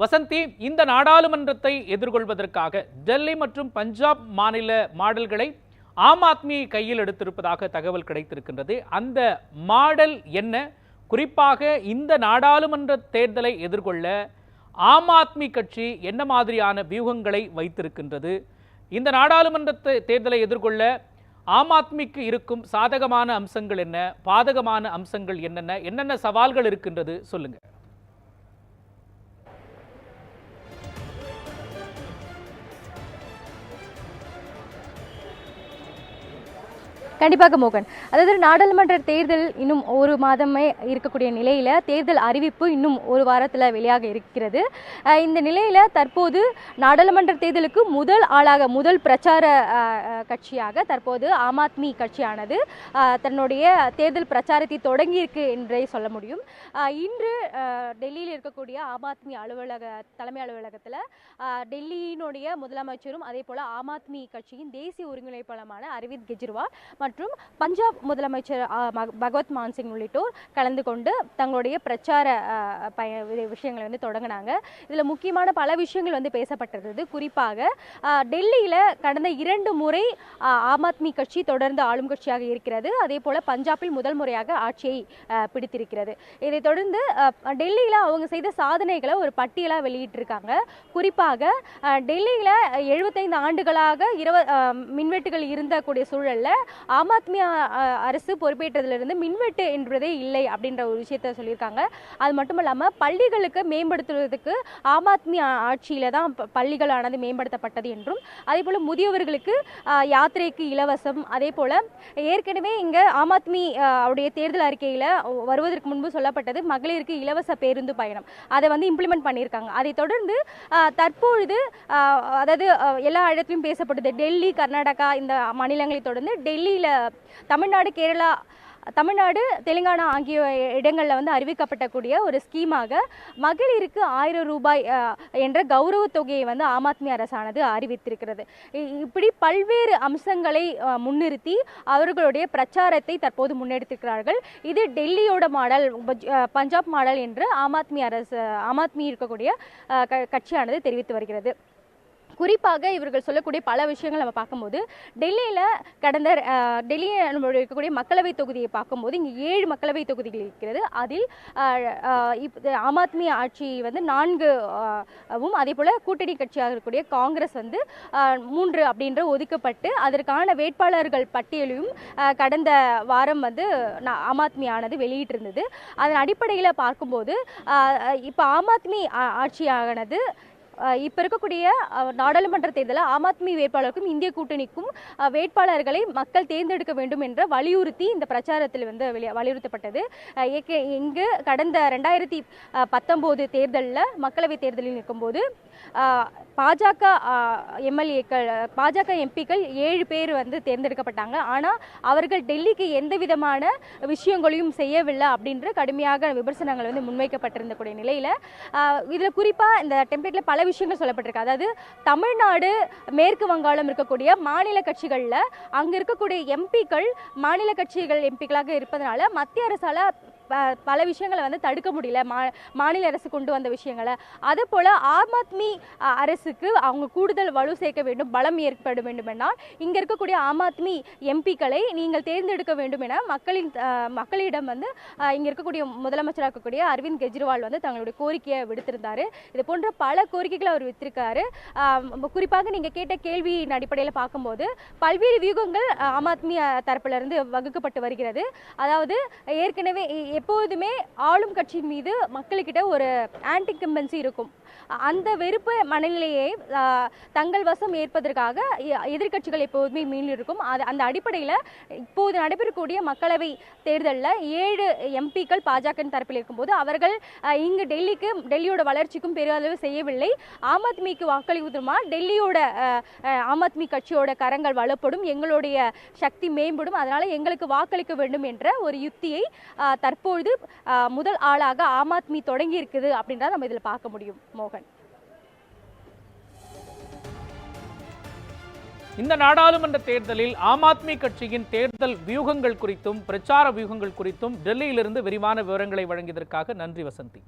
வசந்தி இந்த நாடாளுமன்றத்தை எதிர்கொள்வதற்காக டெல்லி மற்றும் பஞ்சாப் மாநில மாடல்களை ஆம் ஆத்மி கையில் எடுத்திருப்பதாக தகவல் கிடைத்திருக்கின்றது. அந்த மாடல் என்ன? குறிப்பாக இந்த நாடாளுமன்ற தேர்தலை எதிர்கொள்ள ஆம் ஆத்மி கட்சி என்ன மாதிரியான வியூகங்களை வைத்திருக்கின்றது? இந்த நாடாளுமன்ற தேர்தலை எதிர்கொள்ள ஆம் ஆத்மிக்கு இருக்கும் சாதகமான அம்சங்கள் என்ன? பாதகமான அம்சங்கள் என்னென்ன? என்னென்ன சவால்கள் இருக்கின்றது? சொல்லுங்க. கண்டிப்பாக மோகன். அதாவது நாடாளுமன்ற தேர்தல் இன்னும் ஒரு மாதமே இருக்கக்கூடிய நிலையில் தேர்தல் அறிவிப்பு இன்னும் ஒரு வாரத்தில் வெளியாக இருக்கிறது. இந்த நிலையில் தற்போது நாடாளுமன்ற தேர்தலுக்கு முதல் ஆளாக முதல் பிரச்சார கட்சியாக தற்போது ஆம் ஆத்மி கட்சியானது தன்னுடைய தேர்தல் பிரச்சாரத்தை தொடங்கியிருக்கு என்றே சொல்ல முடியும். இன்று டெல்லியில் இருக்கக்கூடிய ஆம் ஆத்மி அலுவலக தலைமை அலுவலகத்தில் டெல்லியினுடைய முதலமைச்சரும் அதே போல் ஆம் ஆத்மி கட்சியின் தேசிய ஒருங்கிணைப்பாளமான அரவிந்த் கெஜ்ரிவால் மற்றும் மற்றும் பஞ்சாப் முதலமைச்சர் பகவத் மான் சிங் உள்ளிட்டோர் கலந்து கொண்டு தங்களுடைய பிரச்சார பய விஷயங்களை வந்து தொடங்கினாங்க. இதில் முக்கியமான பல விஷயங்கள் வந்து பேசப்பட்டிருந்தது. குறிப்பாக டெல்லியில் கடந்த இரண்டு முறை ஆம் ஆத்மி கட்சி தொடர்ந்து ஆளும் கட்சியாக இருக்கிறது. அதே போல பஞ்சாபில் முதல் முறையாக ஆட்சியை பிடித்திருக்கிறது. இதைத் தொடர்ந்து டெல்லியில் அவங்க செய்த சாதனைகளை ஒரு பட்டியலாக வெளியிட்டிருக்காங்க. குறிப்பாக டெல்லியில் எழுபத்தைந்து ஆண்டுகளாக இருவ மின்வெட்டுகள் இருந்தக்கூடிய சூழலில் சூழல்ல ஆம் ஆத்மி அரசு பொறுப்பேற்றதிலிருந்து மின்வெட்டு என்பதே இல்லை அப்படின்ற ஒரு விஷயத்த சொல்லியிருக்காங்க. அது மட்டும் இல்லாமல் பள்ளிகளுக்கு மேம்படுத்துவதற்கு ஆம் ஆத்மி ஆட்சியில் தான் ப- பள்ளிகளானது மேம்படுத்தப்பட்டது என்றும் அதே போல் முதியவர்களுக்கு யாத்திரைக்கு இலவசம் அதே போல் ஏற்கனவே இங்கே ஆம் ஆத்மி அவருடைய உடைய தேர்தல் அறிக்கையில் வருவதற்கு முன்பு சொல்லப்பட்டது மகளிருக்கு இலவச பேருந்து பயணம். அதை வந்து இம்ப்ளிமெண்ட் பண்ணியிருக்காங்க. அதை தொடர்ந்து தற்பொழுது அதாவது எல்லா இடத்துலையும் பேசப்படுது. டெல்லி கர்நாடகா இந்த மாநிலங்களை தொடர்ந்து டெல்லியில் தமிழ்நாடு கேரளா தமிழ்நாடு தெலுங்கானா ஆகிய இடங்களில் வந்து அறிவிக்கப்பட்டக்கூடிய ஒரு ஸ்கீமாக மகளிருக்கு ஆயிரம் ரூபாய் என்ற கௌரவ தொகையை வந்து ஆம் ஆத்மி அரசானது அறிவித்திருக்கிறது. இப்படி பல்வேறு அம்சங்களை முன்னிறுத்தி அவர்களுடைய பிரச்சாரத்தை தற்போது முன்னெடுத்திருக்கிறார்கள். இது டெல்லியோட மாடல் பஞ்சாப் மாடல் என்று ஆம் ஆத்மி அரசு ஆம் ஆத்மி இருக்கக்கூடிய க- கட்சியானது தெரிவித்து வருகிறது. குறிப்பாக இவர்கள் சொல்லக்கூடிய பல விஷயங்கள் நம்ம பார்க்கும்போது டெல்லியில் கடந்த டெல்லியில் நம்மளுடைய இருக்கக்கூடிய மக்களவை தொகுதியை பார்க்கும்போது இங்கே ஏழு மக்களவை தொகுதிகள் இருக்கிறது. அதில் இப் ஆம் ஆத்மி ஆட்சி வந்து நான்கு அஹ், வும் அதே போல் கூட்டணி கட்சியாக இருக்கக்கூடிய காங்கிரஸ் வந்து மூன்று அப்படின்ற ஒதுக்கப்பட்டு அதற்கான வேட்பாளர்கள் பட்டியலையும் கடந்த வாரம் வந்து ஆம் ஆத்மி ஆனது வெளியிட்டிருந்தது. அதன் அடிப்படையில் பார்க்கும்போது இப்போ ஆம் ஆத்மி ஆட்சியானது இப்போ இருக்கக்கூடிய நாடாளுமன்ற தேர்தலில் ஆம் ஆத்மி வேட்பாளருக்கும் இந்திய கூட்டணிக்கும் வேட்பாளர்களை மக்கள் தேர்ந்தெடுக்க வேண்டும் என்ற வலியுறுத்தி இந்த பிரச்சாரத்தில் வந்து வலியுறுத்தப்பட்டது. இங்கு கடந்த ரெண்டாயிரத்தி பத்தொம்போது தேர்தலில் மக்களவை தேர்தலில் இருக்கும்போது பாஜக எம்எல்ஏக்கள் பாஜக எம்பிக்கள் ஏழு பேர் வந்து தேர்ந்தெடுக்கப்பட்டாங்க. ஆனால் அவர்கள் டெல்லிக்கு எந்த விதமான விஷயங்களையும் செய்யவில்லை அப்படின்ற கடுமையாக விமர்சனங்கள் வந்து முன்வைக்கப்பட்டிருந்த கூடிய நிலையில் இதில் குறிப்பாக இந்த டெம்ப்ளேட்டில் பல விஷயங்கள் சொல்லப்பட்டிருக்கு. அதாவது தமிழ்நாடு மேற்கு வங்காளம் இருக்கக்கூடிய மாநில கட்சிகளில் அங்கே இருக்கக்கூடிய எம்பிக்கள் மாநில கட்சிகள் எம்பிக்களாக இருப்பதனால மத்திய அரசால் பல விஷயங்களை வந்து தடுக்க முடியல. மா மாநில அரசு கொண்டு வந்த விஷயங்களை. அதே போல் ஆம் ஆத்மி அரசுக்கு அவங்க கூடுதல் வலு சேர்க்க வேண்டும் பலம் ஏற்பட வேண்டும் என்றால் இங்கே இருக்கக்கூடிய ஆம் ஆத்மி எம்பிக்களை நீங்கள் தேர்ந்தெடுக்க வேண்டும் என மக்களின் மக்களிடம் வந்து இங்கே இருக்கக்கூடிய முதலமைச்சராக இருக்கக்கூடிய அரவிந்த் கெஜ்ரிவால் வந்து தங்களுடைய கோரிக்கையை விடுத்திருந்தார். இது போன்ற பல கோரிக்கைகளை அவர் வித்திருக்காரு. குறிப்பாக நீங்கள் கேட்ட கேள்வியின் அடிப்படையில் பார்க்கும்போது பல்வேறு வியூகங்கள் ஆம் ஆத்மி தரப்பிலிருந்து வகுக்கப்பட்டு வருகிறது. அதாவது ஏற்கனவே எப்போதுமே ஆளும் கட்சியின் மீது மக்களுக்கிட்ட ஒரு ஆன்டி கம்பன்சி இருக்கும். அந்த வெறுப்பு மனநிலையை தங்கள் வசம் ஏற்பதற்காக எ- எதிர்க்கட்சிகள் எப்போதுமே மீண்டும் இருக்கும். அது அந்த அடிப்படையில் இப்போது நடைபெறக்கூடிய மக்களவை தேர்தலில் ஏழு எம்பிக்கள் பாஜக தரப்பில் இருக்கும்போது அவர்கள் இங்கு டெல்லிக்கு டெல்லியோட வளர்ச்சிக்கும் பெரிதளவு செய்யவில்லை. ஆம் ஆத்மிக்கு வாக்களிப்பதுமா டெல்லியோட ஆம் ஆத்மி கட்சியோட கரங்கள் வலுப்படும் எங்களுடைய சக்தி மேம்படும் அதனால் எங்களுக்கு வாக்களிக்க வேண்டும் என்ற ஒரு யுக்தியை தற்போது தற்பொழுது முதல் ஆளாக ஆம் ஆத்மி தொடங்கி இருக்குது அப்படின்றத நம்ம இதில் பார்க்க முடியும். மோகன். இந்த நாடாளுமன்ற தேர்தலில் ஆம் ஆத்மி கட்சியின் தேர்தல் வியூகங்கள் குறித்தும் பிரச்சார வியூகங்கள் குறித்தும் டெல்லியிலிருந்து விரிவான விவரங்களை வழங்கியதற்காக நன்றி வசந்தி.